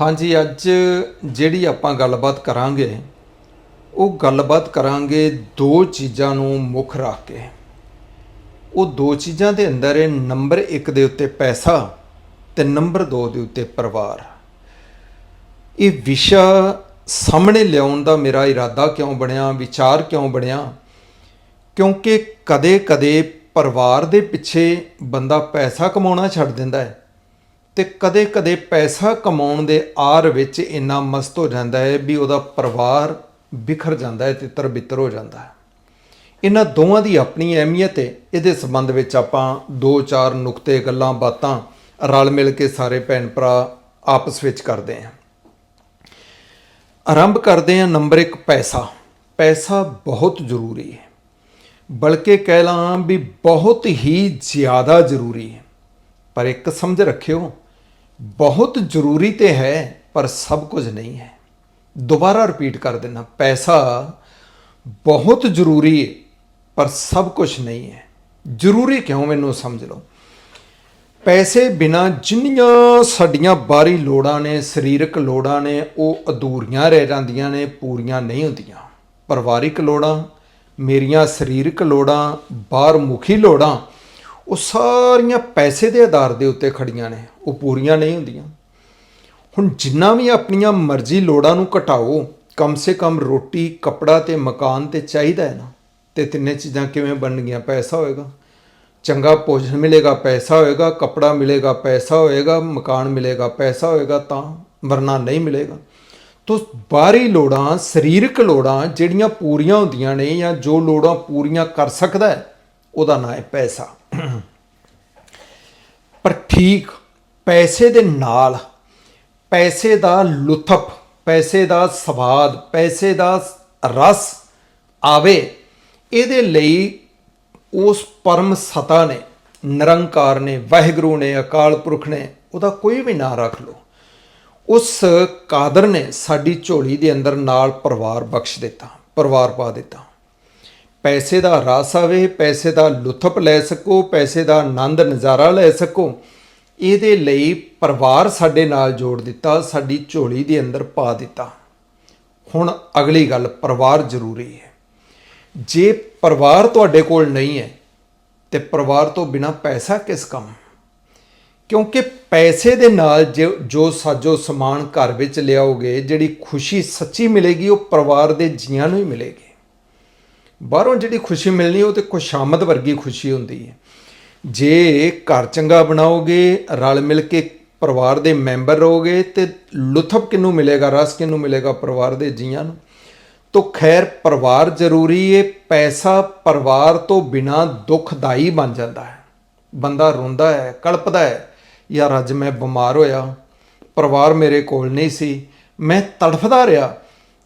ਹਾਂਜੀ, ਅੱਜ ਜਿਹੜੀ ਆਪਾਂ ਗੱਲਬਾਤ ਕਰਾਂਗੇ, ਉਹ ਗੱਲਬਾਤ ਕਰਾਂਗੇ ਦੋ ਚੀਜ਼ਾਂ ਨੂੰ ਮੁੱਖ ਰੱਖ ਕੇ। ਉਹ ਦੋ ਚੀਜ਼ਾਂ ਦੇ ਅੰਦਰ ਹੈ ਨੰਬਰ 1 ਦੇ ਉੱਤੇ ਪੈਸਾ ਤੇ ਨੰਬਰ 2 ਦੇ ਉੱਤੇ ਪਰਿਵਾਰ। ਇਹ ਵਿਸ਼ਾ ਸਾਹਮਣੇ ਲਿਆਉਣ ਦਾ ਮੇਰਾ ਇਰਾਦਾ ਕਿਉਂ ਬਣਿਆ, ਵਿਚਾਰ ਕਿਉਂ ਬਣਿਆ? ਕਿਉਂਕਿ ਕਦੇ-ਕਦੇ ਪਰਿਵਾਰ ਦੇ ਪਿੱਛੇ ਬੰਦਾ ਪੈਸਾ ਕਮਾਉਣਾ ਛੱਡ ਦਿੰਦਾ ਹੈ। ਤੇ ਕਦੇ-ਕਦੇ ਪੈਸਾ ਕਮਾਉਣ ਦੇ ਆਰ ਵਿੱਚ ਇੰਨਾ ਮਸਤ ਹੋ ਜਾਂਦਾ ਹੈ ਵੀ ਉਹਦਾ ਪਰਿਵਾਰ ਬਿਖਰ ਜਾਂਦਾ ਹੈ ਤਿੱਤਰ ਬਿੱਤਰ ਹੋ ਜਾਂਦਾ ਹੈ। ਇਹਨਾਂ ਦੋਵਾਂ ਦੀ ਆਪਣੀ ਅਹਿਮੀਅਤ ਹੈ। ਇਹਦੇ ਸੰਬੰਧ ਵਿੱਚ ਆਪਾਂ ਦੋ ਚਾਰ ਨੁਕਤੇ, ਗੱਲਾਂ, ਬਾਤਾਂ ਰਲ ਮਿਲ ਕੇ ਸਾਰੇ ਭੈਣ ਭਰਾ ਆਪਸ ਵਿੱਚ ਕਰਦੇ ਹਾਂ। ਆਰੰਭ ਕਰਦੇ ਹਾਂ ਨੰਬਰ 1 ਪੈਸਾ। ਪੈਸਾ ਬਹੁਤ ਜ਼ਰੂਰੀ ਹੈ। ਬਲਕਿ ਕਹਿ ਲਾਂ ਵੀ ਬਹੁਤ ਹੀ ਜ਼ਿਆਦਾ ਜ਼ਰੂਰੀ ਹੈ। ਪਰ ਇੱਕ ਸਮਝ ਰੱਖਿਓ ਬਹੁਤ ਜ਼ਰੂਰੀ ਤੇ ਹੈ, ਪਰ ਸਭ ਕੁਝ ਨਹੀਂ ਹੈ। ਦੁਬਾਰਾ ਰਿਪੀਟ ਕਰ ਦੇਣਾ ਪੈਸਾ ਬਹੁਤ ਜ਼ਰੂਰੀ ਹੈ, ਪਰ ਸਭ ਕੁਝ ਨਹੀਂ ਹੈ। ਜ਼ਰੂਰੀ ਕਿਉਂ ਮੈਨੂੰ ਸਮਝ ਲਓ? ਪੈਸੇ ਬਿਨਾ ਜਿੰਨੀਆਂ ਸਾਡੀਆਂ ਬਾਹਰੀ ਲੋੜਾਂ ਨੇ, ਸਰੀਰਕ ਲੋੜਾਂ ਨੇ, ਉਹ ਅਧੂਰੀਆਂ ਰਹਿ ਜਾਂਦੀਆਂ ਨੇ, ਪੂਰੀਆਂ ਨਹੀਂ ਹੁੰਦੀਆਂ। ਪਰਿਵਾਰਿਕ ਲੋੜਾਂ, ਮੇਰੀਆਂ ਸਰੀਰਕ ਲੋੜਾਂ ਬਾਹਰ ਮੁਖੀ ਲੋੜਾਂ ਉਹ ਸਾਰੀਆਂ ਪੈਸੇ ਦੇ ਆਧਾਰ ਦੇ ਉੱਤੇ ਖੜੀਆਂ ਨੇ, ਉਹ ਪੂਰੀਆਂ ਨਹੀਂ ਹੁੰਦੀਆਂ। ਹੁਣ ਜਿੰਨਾ ਵੀ ਆਪਣੀਆਂ ਮਰਜ਼ੀ ਲੋੜਾਂ ਨੂੰ ਘਟਾਓ, ਕਮ ਸੇ ਕਮ ਰੋਟੀ, ਕੱਪੜਾ ਤੇ ਮਕਾਨ ਤੇ ਚਾਹੀਦਾ ਹੈ ਨਾ, ਤੇ ਤਿੰਨੇ ਚੀਜ਼ਾਂ ਕਿਵੇਂ ਬਣਨਗੀਆਂ, ਪੈਸਾ ਹੋਏਗਾ। ਚੰਗਾ ਭੋਜਨ ਮਿਲੇਗਾ, ਪੈਸਾ ਹੋਏਗਾ, ਕੱਪੜਾ ਮਿਲੇਗਾ, ਪੈਸਾ ਹੋਏਗਾ, ਮਕਾਨ ਮਿਲੇਗਾ, ਪੈਸਾ ਹੋਏਗਾ, ਤਾਂ ਵਰਨਾ ਨਹੀਂ ਮਿਲੇਗਾ। ਤੋ ਬਾਹਰੀ ਲੋੜਾਂ, ਸਰੀਰਕ ਲੋੜਾਂ ਜਿਹੜੀਆਂ ਪੂਰੀਆਂ ਹੁੰਦੀਆਂ ਨੇ ਜਾਂ ਜੋ ਲੋੜਾਂ ਪੂਰੀਆਂ ਕਰ ਸਕਦਾ ਹੈ, ਉਹਦਾ ਨਾਂ ਹੈ ਪੈਸਾ। ਪਰ ਠੀਕ ਪੈਸੇ ਦੇ ਨਾਲ, ਪੈਸੇ ਦਾ ਲੁਤਫ, ਪੈਸੇ ਦਾ ਸਵਾਦ, ਪੈਸੇ ਦਾ ਰਸ ਆਵੇ, ਇਹਦੇ ਲਈ ਉਸ ਪਰਮ ਸਤਾ ਨੇ, ਨਿਰੰਕਾਰ ਨੇ, ਵਾਹਿਗੁਰੂ ਨੇ, ਅਕਾਲ ਪੁਰਖ ਨੇ, ਉਹਦਾ ਕੋਈ ਵੀ ਨਾਂ ਰੱਖ ਲਓ। ਉਸ ਕਾਦਰ ਨੇ ਸਾਡੀ ਝੋਲੀ ਦੇ ਅੰਦਰ ਨਾਲ ਪਰਿਵਾਰ ਬਖਸ਼ ਦਿੱਤਾ, ਪਰਿਵਾਰ ਪਾ ਦਿੱਤਾ। ਪੈਸੇ ਦਾ ਰਸ ਆਵੇ, ਪੈਸੇ ਦਾ ਲੁਤਫ ਲੈ ਸਕੋ, ਪੈਸੇ ਦਾ ਆਨੰਦ, ਨਜ਼ਾਰਾ ਲੈ ਸਕੋ। ਇਹਦੇ ਲਈ ਪਰਿਵਾਰ ਸਾਡੇ ਨਾਲ ਜੋੜ ਦਿੱਤਾ, ਸਾਡੀ ਝੋਲੀ ਦੇ ਅੰਦਰ ਪਾ ਦਿੱਤਾ। ਹੁਣ ਅਗਲੀ ਗੱਲ, ਪਰਿਵਾਰ ਜ਼ਰੂਰੀ ਹੈ। ਜੇ ਪਰਿਵਾਰ ਤੁਹਾਡੇ ਕੋਲ ਨਹੀਂ ਹੈ, ਤੇ ਪਰਿਵਾਰ ਤੋਂ ਬਿਨਾ ਪੈਸਾ ਕਿਸ ਕੰਮ? ਕਿਉਂਕਿ ਪੈਸੇ ਦੇ ਨਾਲ ਜੋ ਜੋ ਸਾਜੋ ਸਮਾਨ ਘਰ ਵਿੱਚ ਲਿਆਓਗੇ, ਜਿਹੜੀ ਖੁਸ਼ੀ ਸੱਚੀ ਮਿਲੇਗੀ, ਉਹ ਪਰਿਵਾਰ ਦੇ ਜੀਆਂ ਨੂੰ ਹੀ ਮਿਲੇਗੀ। ਬਾਹਰੋਂ ਜਿਹੜੀ ਖੁਸ਼ੀ ਮਿਲਣੀ, ਉਹ ਤੇ ਖੁਸ਼ਾਮਦ ਵਰਗੀ ਖੁਸ਼ੀ ਹੁੰਦੀ ਹੈ। ਜੇ ਘਰ ਚੰਗਾ ਬਣਾਓਗੇ, ਰਲ ਮਿਲ ਕੇ ਪਰਿਵਾਰ ਦੇ ਮੈਂਬਰ ਰਹੋਗੇ, ਤੇ ਲੁਤਫ ਕਿਨੂੰ ਮਿਲੇਗਾ, ਰਸ ਕਿਨੂੰ ਮਿਲੇਗਾ ਪਰਿਵਾਰ ਦੇ ਜੀਆਂ ਨੂੰ? ਤੋ ਖੈਰ, ਪਰਿਵਾਰ ਜ਼ਰੂਰੀ ਹੈ ਪੈਸਾ ਪਰਿਵਾਰ ਤੋਂ ਬਿਨਾ ਦੁਖਦਾਈ ਬਣ ਜਾਂਦਾ ਹੈ। ਬੰਦਾ ਰੋਂਦਾ ਹੈ, ਕਲਪਦਾ ਹੈ, ਯਾਰ ਅੱਜ ਮੈਂ ਬਿਮਾਰ ਹੋਇਆ, ਪਰਿਵਾਰ ਮੇਰੇ ਕੋਲ ਨਹੀਂ ਸੀ, ਮੈਂ ਤੜਫਦਾ ਰਿਹਾ।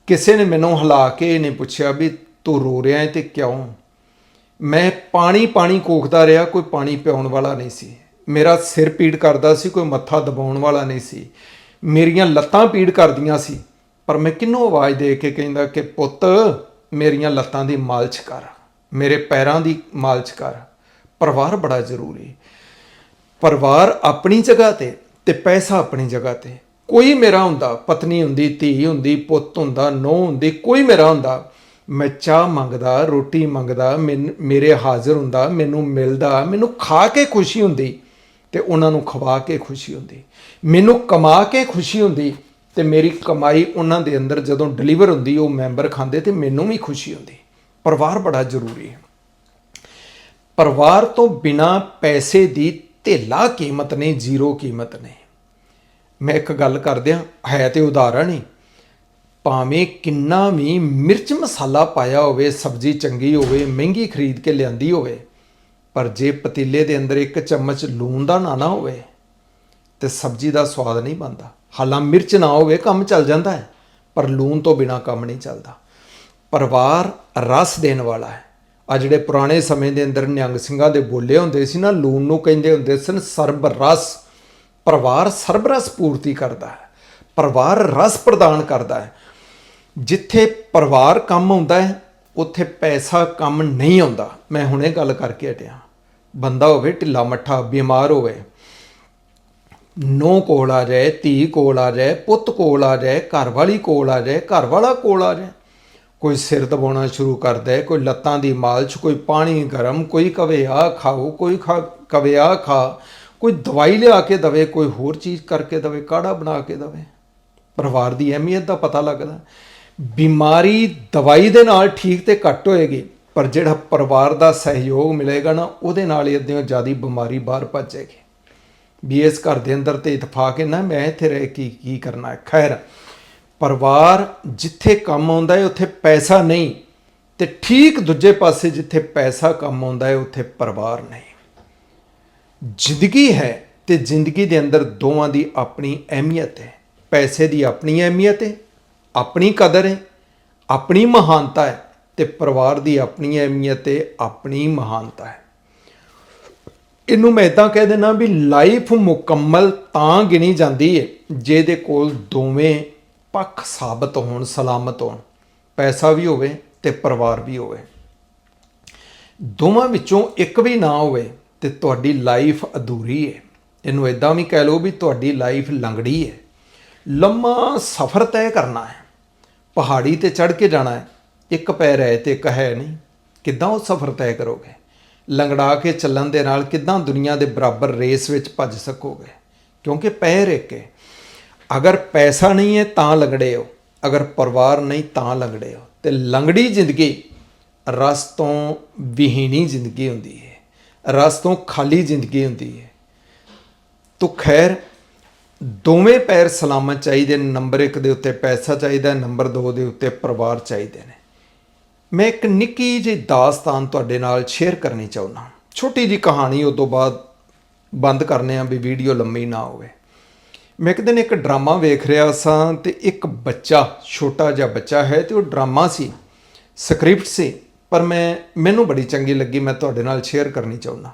ਕਿਸੇ ਨੇ ਮੈਨੂੰ ਹਿਲਾ ਕੇ ਇਹ ਨਹੀਂ ਪੁੱਛਿਆ ਵੀ ਤੂੰ ਰੋ ਰਿਹਾ ਹੈ ਤੇ ਕਿਉਂ? ਮੈਂ ਪਾਣੀ ਪਾਣੀ ਕੋਖਦਾ ਰਿਹਾ, ਕੋਈ ਪਾਣੀ ਪਿਆਉਣ ਵਾਲਾ ਨਹੀਂ ਸੀ। ਮੇਰਾ ਸਿਰ ਪੀੜ ਕਰਦਾ ਸੀ, ਕੋਈ ਮੱਥਾ ਦਬਾਉਣ ਵਾਲਾ ਨਹੀਂ ਸੀ। ਮੇਰੀਆਂ ਲੱਤਾਂ ਪੀੜ ਕਰਦੀਆਂ ਸੀ। ਪਰ ਮੈਂ ਕਿਹਨੂੰ ਆਵਾਜ਼ ਦੇ ਕੇ ਕਹਿੰਦਾ ਕਿ ਪੁੱਤ, ਮੇਰੀਆਂ ਲੱਤਾਂ ਦੀ ਮਾਲਸ਼ ਕਰ। ਮੇਰੇ ਪੈਰਾਂ ਦੀ ਮਾਲਸ਼ ਕਰ। ਪਰਿਵਾਰ ਬੜਾ ਜ਼ਰੂਰੀ। ਪਰਿਵਾਰ ਆਪਣੀ ਜਗ੍ਹਾ ਤੇ ਤੇ ਪੈਸਾ ਆਪਣੀ ਜਗ੍ਹਾ ਤੇ। ਕੋਈ ਮੇਰਾ ਹੁੰਦਾ, ਪਤਨੀ ਹੁੰਦੀ, ਧੀ ਹੁੰਦੀ, ਪੁੱਤ ਹੁੰਦਾ, ਨੂੰਹ ਹੁੰਦੀ, ਕੋਈ ਮੇਰਾ ਹੁੰਦਾ। ਮੈਂ ਚਾਹ ਮੰਗਦਾ, ਰੋਟੀ ਮੰਗਦਾ, ਮੈਨ- ਮੇਰੇ ਹਾਜ਼ਰ ਹੁੰਦਾ, ਮੈਨੂੰ ਮਿਲਦਾ, ਮੈਨੂੰ ਖਾ ਕੇ ਖੁਸ਼ੀ ਹੁੰਦੀ ਤੇ ਉਹਨਾਂ ਨੂੰ ਖਵਾ ਕੇ ਖੁਸ਼ੀ ਹੁੰਦੀ। ਮੈਨੂੰ ਕਮਾ ਕੇ ਖੁਸ਼ੀ ਹੁੰਦੀ ਤੇ ਮੇਰੀ ਕਮਾਈ ਉਹਨਾਂ ਦੇ ਅੰਦਰ ਜਦੋਂ ਡਿਲੀਵਰ ਹੁੰਦੀ, ਉਹ ਮੈਂਬਰ ਖਾਂਦੇ ਤੇ ਮੈਨੂੰ ਵੀ ਖੁਸ਼ੀ ਹੁੰਦੀ। ਪਰਿਵਾਰ ਬੜਾ ਜ਼ਰੂਰੀ ਹੈ। ਪਰਿਵਾਰ ਤੋਂ ਬਿਨਾ ਪੈਸੇ ਦੀ ਢੇਲਾ ਕੀਮਤ ਨਹੀਂ, ਜ਼ੀਰੋ ਕੀਮਤ ਨਹੀਂ। ਮੈਂ ਇੱਕ ਗੱਲ ਕਰਦਿਆਂ, ਹੈ ਤੇ ਉਦਾਹਰਣ ਹੀ। ਭਾਵੇਂ ਕਿੰਨਾ ਵੀ ਮਿਰਚ ਮਸਾਲਾ ਪਾਇਆ ਹੋਵੇ, ਸਬਜ਼ੀ ਚੰਗੀ ਹੋਵੇ, ਮਹਿੰਗੀ ਖਰੀਦ ਕੇ ਲਿਆਂਦੀ ਹੋਵੇ, ਪਰ ਜੇ ਪਤੀਲੇ ਦੇ ਅੰਦਰ ਇੱਕ ਚਮਚ ਲੂਣ ਦਾ ਨਾ ਨਾ ਹੋਵੇ ਤੇ ਸਬਜ਼ੀ ਦਾ ਸਵਾਦ ਨਹੀਂ ਬਣਦਾ। ਹਾਲਾਂ ਮਿਰਚ ਨਾ ਹੋਵੇ, ਕੰਮ ਚੱਲ ਜਾਂਦਾ ਹੈ, ਪਰ ਲੂਣ ਤੋਂ ਬਿਨਾ ਕੰਮ ਨਹੀਂ ਚੱਲਦਾ। ਪਰਿਵਾਰ ਰਸ ਦੇਣ ਵਾਲਾ ਹੈ। ਆ ਜਿਹੜੇ ਪੁਰਾਣੇ ਸਮੇਂ ਦੇ ਅੰਦਰ ਨਿਹੰਗ ਸਿੰਘਾਂ ਦੇ ਬੋਲੇ ਹੁੰਦੇ ਸੀ ਨਾ, ਲੂਣ ਨੂੰ ਕਹਿੰਦੇ ਹੁੰਦੇ ਸਨ, ਸਰਬ ਰਸ। ਪਰਿਵਾਰ ਸਰਬ ਰਸ ਪੂਰਤੀ ਕਰਦਾ ਹੈ। ਪਰਿਵਾਰ ਰਸ ਪ੍ਰਦਾਨ ਕਰਦਾ ਹੈ। ਜਿੱਥੇ ਪਰਿਵਾਰ ਕੰਮ ਆਉਂਦਾ ਹੈ, ਉੱਥੇ ਪੈਸਾ ਕੰਮ ਨਹੀਂ ਆਉਂਦਾ। ਮੈਂ ਹੁਣੇ ਗੱਲ ਕਰਕੇ ਹਟਿਆ। ਬੰਦਾ ਹੋਵੇ, ਢਿੱਲਾ ਮੱਠਾ, ਬਿਮਾਰ ਹੋਵੇ ਨੌ ਕੋਲ ਆ ਜਾਏ, ਧੀ ਕੋਲ ਆ ਜਾਏ, ਪੁੱਤ ਕੋਲ ਆ ਜਾਏ ਘਰ ਵਾਲੀ ਕੋਲ ਆ ਜਾਏ ਘਰ ਵਾਲਾ ਕੋਲ ਆ ਜਾਏ, ਕੋਈ ਸਿਰ ਦਬਾਉਣਾ ਸ਼ੁਰੂ ਕਰਦਾ ਹੈ ਕੋਈ ਲੱਤਾਂ ਦੀ ਮਾਲਸ਼ ਕੋਈ ਪਾਣੀ ਗਰਮ, ਕੋਈ ਕਵੇ ਆ ਖਾਓ, ਕੋਈ ਖਾ, ਕਵੇ ਆ ਖਾ, ਕੋਈ ਦਵਾਈ ਲਿਆ ਕੇ ਦਵੇ, ਕੋਈ ਹੋਰ ਚੀਜ਼ ਕਰਕੇ ਦਵੇ, ਕਾੜਾ ਬਣਾ ਕੇ ਦਵੇ। ਪਰਿਵਾਰ ਦੀ ਅਹਿਮੀਅਤ ਦਾ ਪਤਾ ਲੱਗਦਾ। ਬਿਮਾਰੀ ਦਵਾਈ ਦੇ ਨਾਲ ਠੀਕ ਤੇ ਘੱਟ ਹੋਏਗੀ, ਪਰ ਜਿਹੜਾ ਪਰਿਵਾਰ ਦਾ ਸਹਿਯੋਗ ਮਿਲੇਗਾ ਨਾ, ਉਹਦੇ ਨਾਲ ਹੀ ਅੱਧਿਓਂ ਜ਼ਿਆਦੀ ਬਿਮਾਰੀ ਬਾਹਰ ਭੱਜੇਗੀ ਵੀ ਇਸ ਘਰ ਦੇ ਅੰਦਰ ਤੇ ਇਤਫਾਕ ਹੈ ਨਾ, ਮੈਂ ਇੱਥੇ ਰਹਿ ਕੀ ਕੀ ਕਰਨਾ ਹੈ? ਖੈਰ, ਪਰਿਵਾਰ ਜਿੱਥੇ ਕੰਮ ਆਉਂਦਾ ਹੈ, ਉੱਥੇ ਪੈਸਾ ਨਹੀਂ ਤੇ ਠੀਕ ਦੂਜੇ ਪਾਸੇ ਜਿੱਥੇ ਪੈਸਾ ਕੰਮ ਆਉਂਦਾ ਹੈ, ਉੱਥੇ ਪਰਿਵਾਰ ਨਹੀਂ। ਜ਼ਿੰਦਗੀ ਹੈ ਤੇ ਜ਼ਿੰਦਗੀ ਦੇ ਅੰਦਰ ਦੋਵਾਂ ਦੀ ਆਪਣੀ ਅਹਿਮੀਅਤ ਹੈ। ਪੈਸੇ ਦੀ ਆਪਣੀ ਅਹਿਮੀਅਤ ਹੈ ਆਪਣੀ ਕਦਰ ਹੈ, ਆਪਣੀ ਮਹਾਨਤਾ ਹੈ ਤੇ ਪਰਿਵਾਰ ਦੀ ਆਪਣੀ ਅਹਿਮੀਅਤ ਹੈ ਆਪਣੀ ਮਹਾਨਤਾ ਹੈ। ਇਹਨੂੰ ਮੈਂ ਇਦਾਂ ਕਹਿ ਦੇਣਾ ਵੀ ਲਾਈਫ ਮੁਕੰਮਲ ਤਾਂ ਗਿਣੀ ਜਾਂਦੀ ਹੈ ਜਿਹਦੇ ਕੋਲ ਦੋਵੇਂ ਪੱਖ ਸਾਬਤ ਹੋਣ, ਸਲਾਮਤ ਹੋਣ, ਪੈਸਾ ਵੀ ਹੋਵੇ ਤੇ ਪਰਿਵਾਰ ਵੀ ਹੋਵੇ। ਦੋਵਾਂ ਵਿੱਚੋਂ ਇੱਕ ਵੀ ਨਾ ਹੋਵੇ ਤੇ ਤੁਹਾਡੀ ਲਾਈਫ ਅਧੂਰੀ ਹੈ ਇਹਨੂੰ ਇਦਾਂ ਵੀ ਕਹਿ ਲਓ ਵੀ ਤੁਹਾਡੀ ਲਾਈਫ ਲੰਗੜੀ ਹੈ ਲੰਮਾ ਸਫ਼ਰ ਤੈਅ ਕਰਨਾ ਹੈ। ਪਹਾੜੀ ਤੇ ਚੜ੍ਹ ਕੇ ਜਾਣਾ ਹੈ। ਇੱਕ ਪੈਰ ਹੈ ਤੇ ਇੱਕ ਹੈ ਨਹੀਂ। ਕਿੱਦਾਂ ਉਹ ਸਫ਼ਰ ਤੈਅ ਕਰੋਗੇ? ਲੰਗੜਾ ਕੇ ਚੱਲਣ ਦੇ ਨਾਲ ਕਿੱਦਾਂ ਦੁਨੀਆ ਦੇ ਬਰਾਬਰ ਰੇਸ ਵਿੱਚ ਭੱਜ ਸਕੋਗੇ? ਕਿਉਂਕਿ ਪੈਰ ਇੱਕ ਹੈ। ਅਗਰ ਪੈਸਾ ਨਹੀਂ ਹੈ ਤਾਂ ਲੰਗੜੇ ਹੋ। ਅਗਰ ਪਰਿਵਾਰ ਨਹੀਂ ਤਾਂ ਲੰਗੜੇ ਹੋ। ਤੇ ਲੰਗੜੀ ਜ਼ਿੰਦਗੀ ਰਸ ਤੋਂ ਵਿਹੀਣੀ ਜ਼ਿੰਦਗੀ ਹੁੰਦੀ ਹੈ। ਰਸ ਤੋਂ ਖਾਲੀ ਜ਼ਿੰਦਗੀ ਹੁੰਦੀ ਹੈ। ਤੋ ਖੈਰ ਦੋਵੇਂ ਪੈਰ ਸਲਾਮਤ ਚਾਹੀਦੇ ਨੇ, ਨੰਬਰ 1 ਦੇ ਉੱਤੇ ਪੈਸਾ ਚਾਹੀਦਾ, ਨੰਬਰ 2 ਦੇ ਉੱਤੇ ਪਰਿਵਾਰ ਚਾਹੀਦੇ ਨੇ। ਮੈਂ ਇੱਕ ਨਿੱਕੀ ਜਿਹੀ ਦਾਸਤਾਨ ਤੁਹਾਡੇ ਨਾਲ ਸ਼ੇਅਰ ਕਰਨੀ ਚਾਹੁੰਦਾ ਛੋਟੀ ਜੀ ਕਹਾਣੀ ਉਸ ਤੋਂ ਬਾਅਦ ਬੰਦ ਕਰਨੇ ਆ ਵੀ ਵੀਡੀਓ ਲੰਮੀ ਨਾ ਹੋਵੇ। ਮੈਂ ਇੱਕ ਦਿਨ ਇੱਕ ਡਰਾਮਾ ਵੇਖ ਰਿਹਾ ਸਾਂ ਤੇ ਇੱਕ ਬੱਚਾ, ਛੋਟਾ ਜਿਹਾ ਬੱਚਾ ਹੈ ਤੇ ਉਹ ਡਰਾਮਾ ਸੀ, ਸਕ੍ਰਿਪਟ ਸੀ, ਪਰ ਮੈਂ, ਮੈਨੂੰ ਬੜੀ ਚੰਗੀ ਲੱਗੀ, ਮੈਂ ਤੁਹਾਡੇ ਨਾਲ ਸ਼ੇਅਰ ਕਰਨੀ ਚਾਹੁੰਦਾ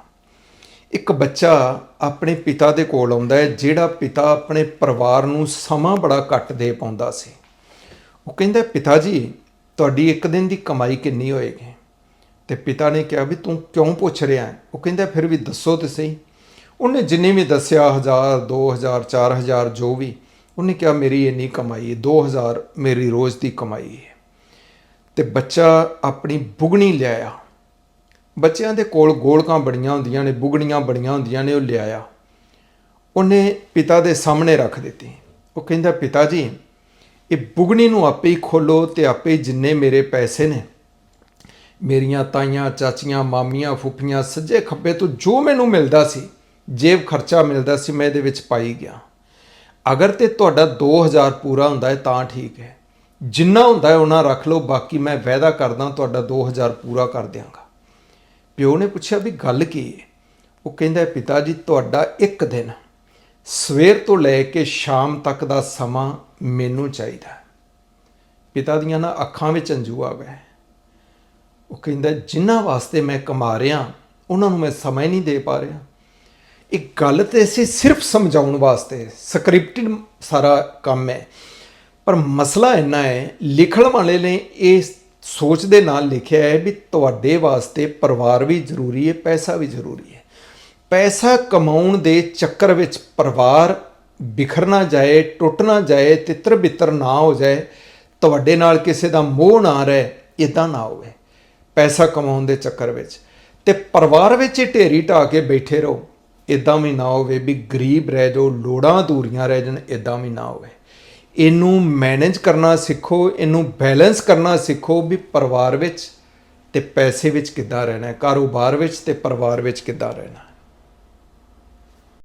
ਇੱਕ ਬੱਚਾ ਆਪਣੇ ਪਿਤਾ ਦੇ ਕੋਲ ਆਉਂਦਾ ਹੈ, ਜਿਹੜਾ ਪਿਤਾ ਆਪਣੇ ਪਰਿਵਾਰ ਨੂੰ ਸਮਾਂ ਬੜਾ ਘੱਟ ਦੇ ਪਾਉਂਦਾ ਸੀ। ਉਹ ਕਹਿੰਦਾ ਪਿਤਾ ਜੀ ਤੁਹਾਡੀ ਇੱਕ ਦਿਨ ਦੀ ਕਮਾਈ ਕਿੰਨੀ ਹੋਏਗੀ? ਤੇ ਪਿਤਾ ਨੇ ਕਿਹਾ ਵੀ, ਤੂੰ ਕਿਉਂ ਪੁੱਛ ਰਿਹਾ ਹੈ? ਉਹ ਕਹਿੰਦਾ, ਫਿਰ ਵੀ ਦੱਸੋ ਤੇ ਸਹੀ। ਉਹਨੇ ਜਿੰਨੇ ਵੀ ਦੱਸਿਆ 1000 2000 4000 ਜੋ ਵੀ, ਉਹਨੇ ਕਿਹਾ, ਮੇਰੀ ਇੰਨੀ ਕਮਾਈ ਹੈ 2000 ਮੇਰੀ ਰੋਜ਼ ਦੀ ਕਮਾਈ ਹੈ। ਤੇ ਬੱਚਾ ਆਪਣੀ ਬੁਗਣੀ ਲਿਆਇਆ ਬੱਚਿਆਂ ਦੇ ਕੋਲ ਗੋਲਕਾਂ ਬੜੀਆਂ ਹੁੰਦੀਆਂ ਨੇ, ਬੁਗਣੀਆਂ ਬੜੀਆਂ ਹੁੰਦੀਆਂ ਨੇ, ਉਹ ਲਿਆਇਆ। ਉਹਨੇ ਪਿਤਾ ਦੇ ਸਾਹਮਣੇ ਰੱਖ ਦਿੱਤੀ। ਉਹ ਕਹਿੰਦਾ, ਪਿਤਾ ਜੀ, ਇਹ ਬੁਗਣੀ ਨੂੰ ਆਪੇ ਹੀ ਖੋਲੋ ਤੇ ਆਪੇ ਹੀ ਜਿੰਨੇ ਮੇਰੇ ਪੈਸੇ ਨੇ, ਮੇਰੀਆਂ ਤਾਈਆਂ, ਚਾਚੀਆਂ, ਮਾਮੀਆਂ, ਫੁੱਫੀਆਂ, ਸੱਜੇ ਖੱਬੇ ਤੋਂ ਜੋ ਮੈਨੂੰ ਮਿਲਦਾ ਸੀ, ਜੇਬ ਖਰਚਾ ਮਿਲਦਾ ਸੀ, ਮੈਂ ਇਹਦੇ ਵਿੱਚ ਪਾਈ ਗਿਆ। ਅਗਰ ਤੇ ਤੁਹਾਡਾ 2000 ਪੂਰਾ ਹੁੰਦਾ ਹੈ, ਤਾਂ ਠੀਕ ਹੈ। ਜਿੰਨਾ ਹੁੰਦਾ ਹੈ, ਉਹਨਾਂ ਰੱਖ ਲਓ, ਬਾਕੀ ਮੈਂ ਵਾਅਦਾ ਕਰਦਾ, ਤੁਹਾਡਾ 2000 ਪੂਰਾ ਕਰ ਦਿਆਂਗਾ। ਪਿਓ ਨੇ ਪੁੱਛਿਆ ਵੀ ਗੱਲ ਕੀ ਹੈ ਉਹ ਕਹਿੰਦਾ ਪਿਤਾ ਜੀ ਤੁਹਾਡਾ ਇੱਕ ਦਿਨ ਸਵੇਰ ਤੋਂ ਲੈ ਕੇ ਸ਼ਾਮ ਤੱਕ ਦਾ ਸਮਾਂ ਮੈਨੂੰ ਚਾਹੀਦਾ ਪਿਤਾ ਦੀਆਂ ਨਾ ਅੱਖਾਂ ਵਿੱਚ ਅੰਜੂ ਆ ਗਏ। ਉਹ ਕਹਿੰਦਾ, ਜਿਨ੍ਹਾਂ ਵਾਸਤੇ ਮੈਂ ਕਮਾ ਰਿਹਾ, ਉਹਨਾਂ ਨੂੰ ਮੈਂ ਸਮਾਂ ਹੀ ਨਹੀਂ ਦੇ ਪਾ ਰਿਹਾ। ਇਹ ਗੱਲ ਤੇ ਅਸੀਂ ਸਿਰਫ ਸਮਝਾਉਣ ਵਾਸਤੇ ਸਕ੍ਰਿਪਟਡ ਸਾਰਾ ਕੰਮ ਹੈ। ਪਰ ਮਸਲਾ ਇੰਨਾ ਹੈ, ਲਿਖਣ ਵਾਲੇ ਨੇ ਇਹ ਸੋਚ ਦੇ ਨਾਲ ਲਿਖਿਆ ਹੈ ਵੀ ਤੁਹਾਡੇ ਵਾਸਤੇ ਪਰਿਵਾਰ ਵੀ ਜ਼ਰੂਰੀ ਹੈ, ਪੈਸਾ ਵੀ ਜ਼ਰੂਰੀ ਹੈ। ਪੈਸਾ ਕਮਾਉਣ ਦੇ ਚੱਕਰ ਵਿੱਚ ਪਰਿਵਾਰ ਬਿਖਰ ਨਾ ਜਾਏ, ਟੁੱਟ ਨਾ ਜਾਏ ਤਿੱਤਰ ਬਿੱਤਰ ਨਾ ਹੋ ਜਾਏ, ਤੁਹਾਡੇ ਨਾਲ ਕਿਸੇ ਦਾ ਮੋਹ ਨਾ ਰਹੇ ਇਦਾਂ ਨਾ ਹੋਵੇ। ਪੈਸਾ ਕਮਾਉਣ ਦੇ ਚੱਕਰ ਵਿੱਚ। ਤੇ ਪਰਿਵਾਰ ਵਿੱਚ ਹੀ ਢੇਰੀ ਢਾ ਕੇ ਬੈਠੇ ਰਹੋ। ਇਦਾਂ ਵੀ ਨਾ ਹੋਵੇ ਵੀ ਗਰੀਬ ਰਹਿ ਜਾਓ, ਲੋੜਾਂ ਅਧੂਰੀਆਂ ਰਹਿ ਜਾਣ ਇਦਾਂ ਵੀ ਨਾ ਹੋਵੇ। ਇਹਨੂੰ ਮੈਨੇਜ ਕਰਨਾ ਸਿੱਖੋ, ਇਹਨੂੰ ਬੈਲੈਂਸ ਕਰਨਾ ਸਿੱਖੋ ਵੀ ਪਰਿਵਾਰ ਵਿੱਚ ਤੇ ਪੈਸੇ ਵਿੱਚ ਕਿੱਦਾਂ ਰਹਿਣਾ ਹੈ, ਕਾਰੋਬਾਰ ਵਿੱਚ ਤੇ ਪਰਿਵਾਰ ਵਿੱਚ ਕਿੱਦਾਂ ਰਹਿਣਾ